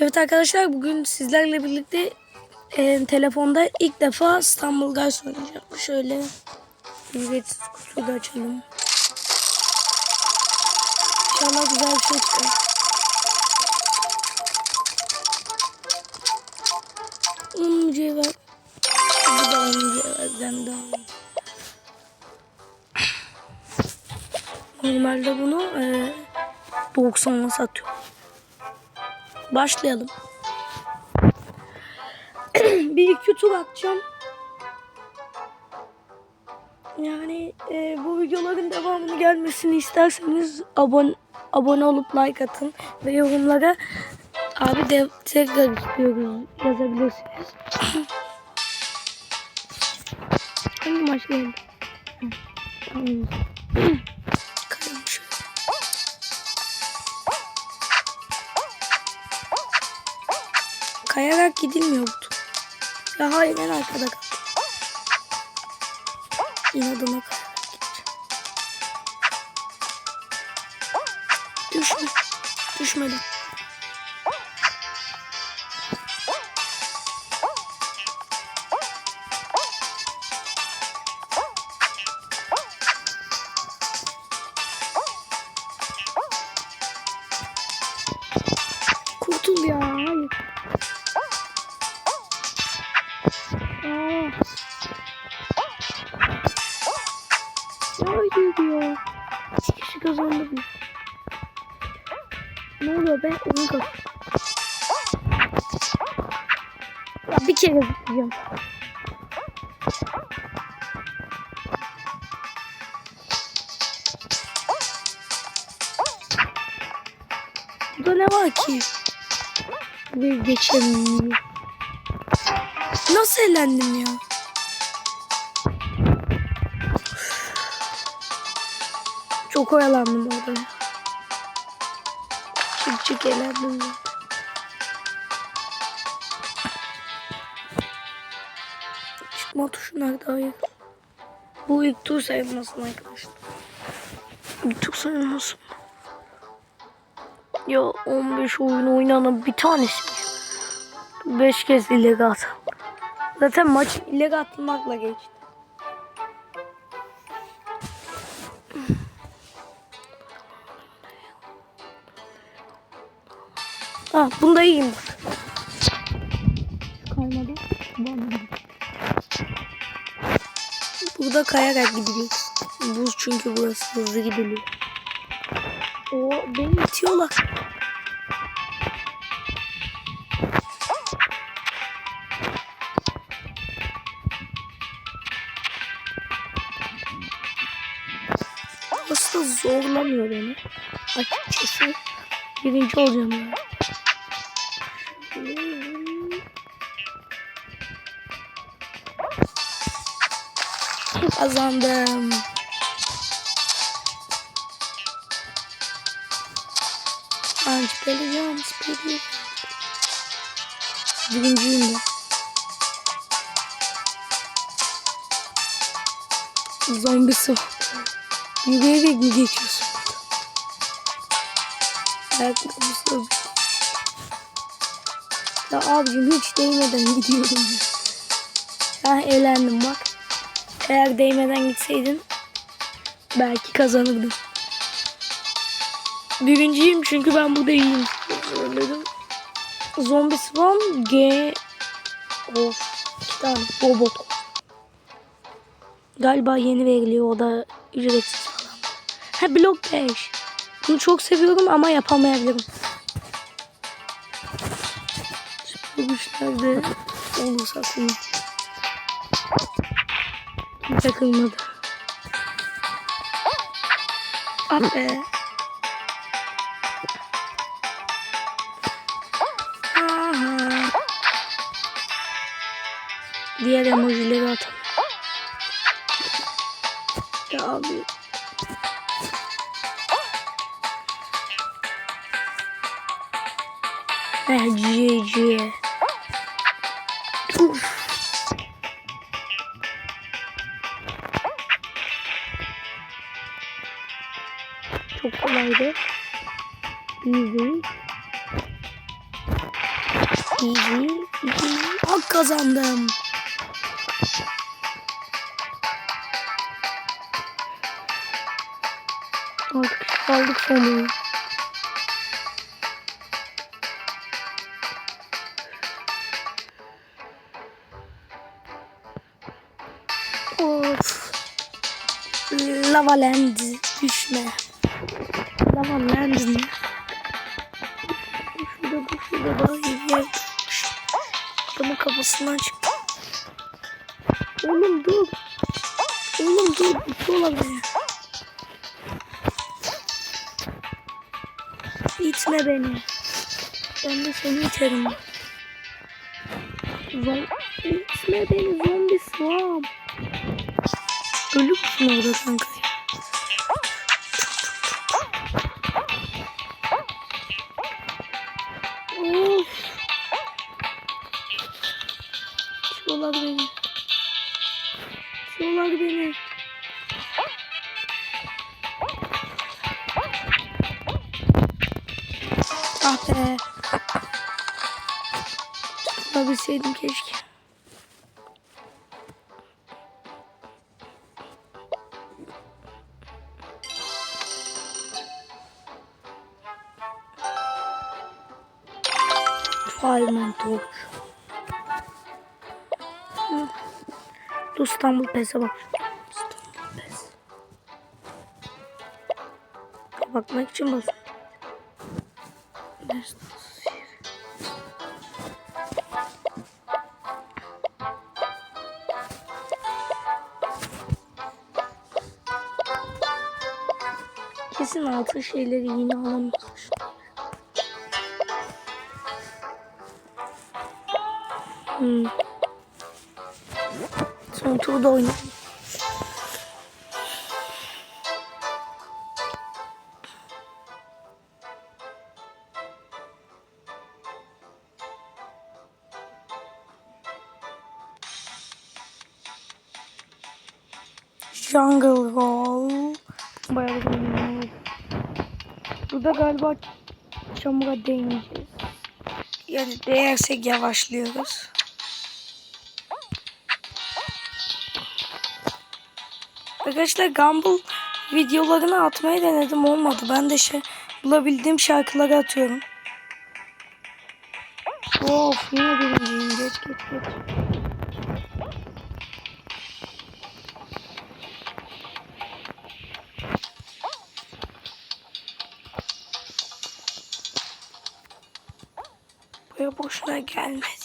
Evet arkadaşlar bugün sizlerle birlikte e, telefonda ilk defa İstanbul Guys oynayacağım. Şöyle ücretsiz kutuyu da açalım. İnşallah güzel bir şey çıkar. Un mücevher. Bu mücevherden daha. Normalde bunu e, 90'a satıyor. Başlayalım. bir iki tur atacağım. Yani e, bu videoların devamını gelmesini isterseniz abone abone olup like atın ve yorumlara abi de tekrar istiyoruz yazabilirsiniz. Hangi başlayalım? Hı, Kayarak gidilmiyor bu tur. Ya hayır en arkada kal. İnadına kayarak gideceğim. Düşme. Düşmedim. Aa. Hayır diyor. İki kişi kazandı bu. Ne oluyor be? Onu kaz. Ya bir kere zıplayacağım. Burada ne var ki? Bir geçemiyorum. Nasıl eğlendim ya? Çok oyalandım orada. Çık çık eğlendim. ya. Çıkma tuşu nerede? Hayır. Bu ilk tur sayılmasın arkadaşlar. İlk sayılmasın. Ya 15 oyun oynanan bir tanesi. 5 kez at. Zaten maç ileri atmakla geçti. Ah bunda iyiyim. Kaymadı. Burada kayarak gidiliyor. Buz çünkü burası hızlı gidiliyor. O beni itiyorlar. Aslında zorlamıyor beni. Açıkçası birinci olacağım ya. Kazandım. Anca geleceğim. Birinciyim de. Zombisi var. Yürüyerek mi geçiyorsun? Ayakkabısı Ya abicim hiç değmeden gidiyorum. Ha eğlendim bak. Eğer değmeden gitseydin belki kazanırdım. Birinciyim çünkü ben burada iyiyim. Söyledim. Zombi Swan G of iki tane robot. Galiba yeni veriliyor o da ücretsiz. Ha blok 5. Bunu çok seviyorum ama yapamayabilirim. Süper güçlerde olursa aslında. Takılmadı. Ah be. Diğer emojileri atalım. Ya abi. GG. Çok kolaydı. Easy. Easy. Easy. Hak kazandım. Artık kaldık sonu. Lava Land düşme. Lava Land mi? Şurada dur şurada daha iyi bir yer tutmuş. Adamın kafasından çıktı. Oğlum dur. Oğlum dur. İki olabilir. İtme beni. Ben de seni iterim. Zom İtme beni zombi sığam. Ölür müsün orada kanka? Of. Çiğolar beni. Çiğolar beni. Ah be. Tutabilseydim keşke. Hı. Dur İstanbul Pes'e bak. İstanbul Pes. Bakmak için bas. Kesin altı şeyleri yine alamıyormuş. Hmm. Son turda oynayalım. Jungle Roll. Bayağı bir oldu. Burada galiba çamura değmeyeceğiz. Yani değersek yavaşlıyoruz. Arkadaşlar Gumball videolarını atmayı denedim olmadı. Ben de şey bulabildiğim şarkıları atıyorum. Of yine birinciyim. Geç geç geç. Buraya boşuna gelmedi.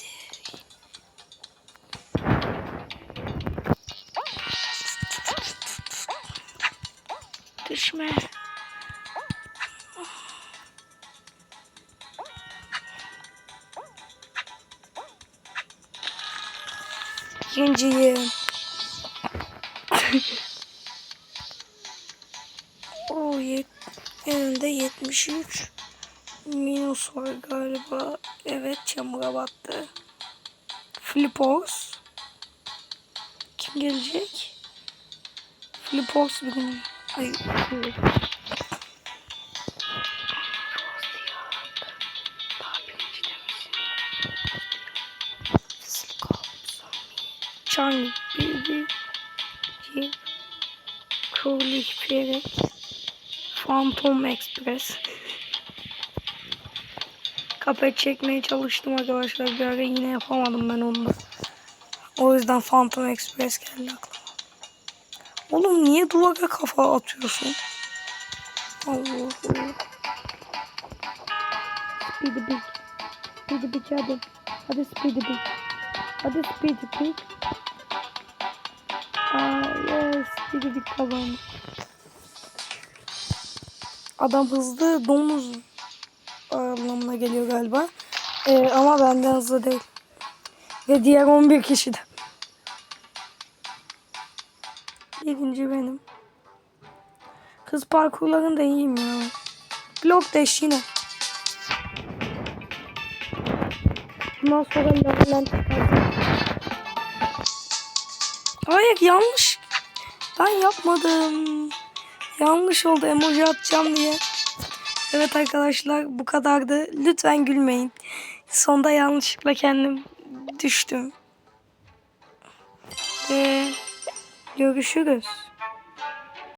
Düşme. İkinciyim. o yet önünde 73 minus var galiba. Evet çamura battı. Flipos. Kim gelecek? Flipos bugün. Ay. Charlie, Billy, Jim, Phantom Express. Kapet çekmeye çalıştım arkadaşlar bir ara yine yapamadım ben onu. O yüzden Phantom Express geldi aklıma. Oğlum niye duvara kafa atıyorsun? Allah Allah. Speedy Big. Speedy Big hadi. Hadi Speedy Big. Hadi Speedy Big. Aa yes Speedy Big kazandı. Adam hızlı domuz anlamına geliyor galiba. Ee, ama benden hızlı değil. Ve diğer 11 kişi de. Yedinci benim. Kız parkurlarında iyiyim ya. Blok deş yine. Bundan sonra level'den. Hayır yanlış. Ben yapmadım. Yanlış oldu emoji atacağım diye. Evet arkadaşlar bu kadardı. Lütfen gülmeyin. Sonda yanlışlıkla kendim düştüm. Ve görüşürüz.